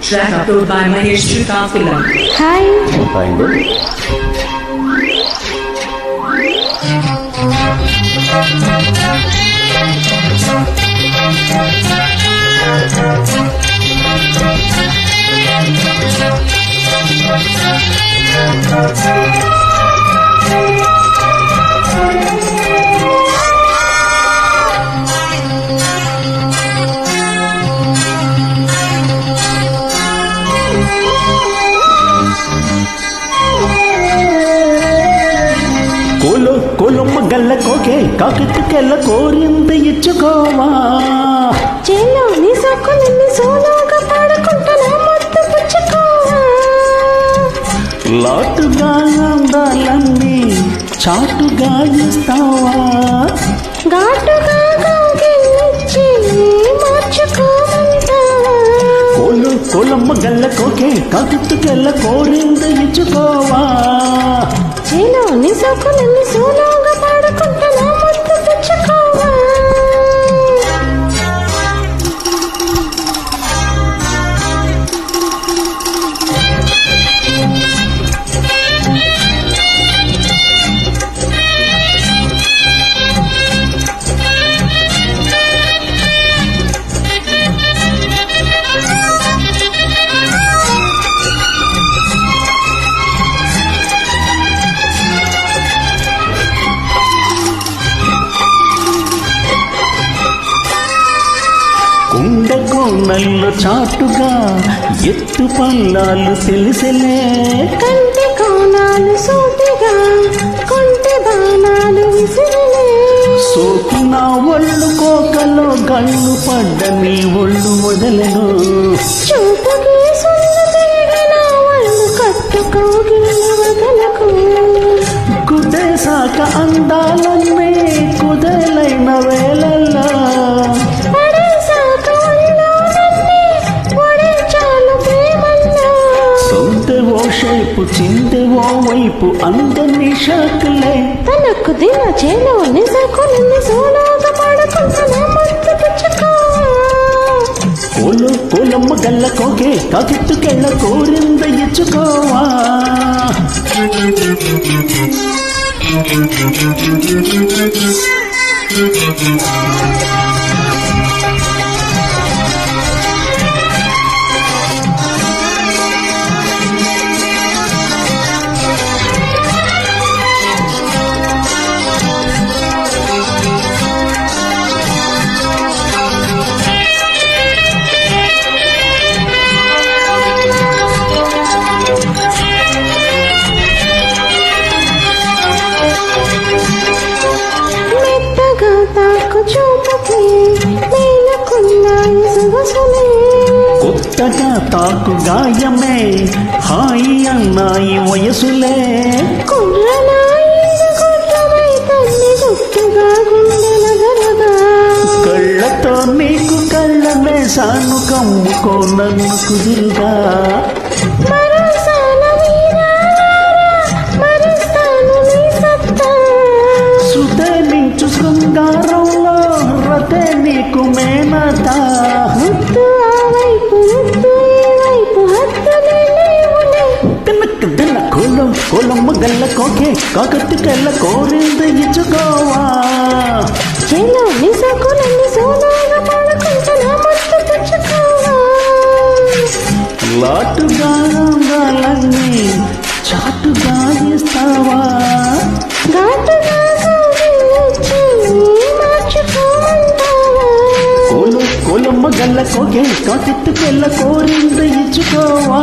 Track upload by Mahesh Trikafila. Hi. Tango. Thank కోకే కాకెత్తుకెళ్ళ కోరింత ఇచ్చుకోవా చేలో నీ సొక్కులన్నీ సోలోగా పాడుకుంటా నా మొత్తం పుచ్చుకోవా లాటుగా అందాలన్నీ చాటుగా ఇస్తావా. ఘాటుగా కౌగిలించి మార్చుకోమంటావా. కోలు కోలమ్మ గల్ల కోకే కోరింత ఇచ్చుకోవా. చేలో నీ సొక్కులన్నీ సోలోగా కుండ కోనల్లో చాటుగా ఎత్తు పల్లాలు తెలిసెలే కంటి కోణాలు సూటిగా కొంటి బాణాలు సోకిన ఒళ్ళు కోకలో గళ్ళు పడ్డ నీ ఒళ్ళు మొదలను. చూపుకి సున్ను చిందె ఓ వైపు అందరినీ షాకులే. తనకు దిన చేలో నిజకులని సోలోగా పడుకుంటా నా మత్తు పుచ్చుకోవా కోలు కోలమ్మ గల్ల కోకే కాకెత్తుకెళ్ళ కోరింద ఇచ్చుకోవా. మెత్తగా తాకు గాయమే. హాయి అన్నాయి వయసులే. కళ్ళతో నీకు కళ్ళ వేసాను కమ్ముకో నన్ను కుదురుగా. మరోసాల వీరారా, నా మత్తు పుచ్చుకోవా. లాటుగా అందాలన్నీ చాటుగా ఇస్తావా కోలమ్మ గల్ల కోకే కాకెత్తుకెళ్ళ కోరింద ఇచ్చుకోవా?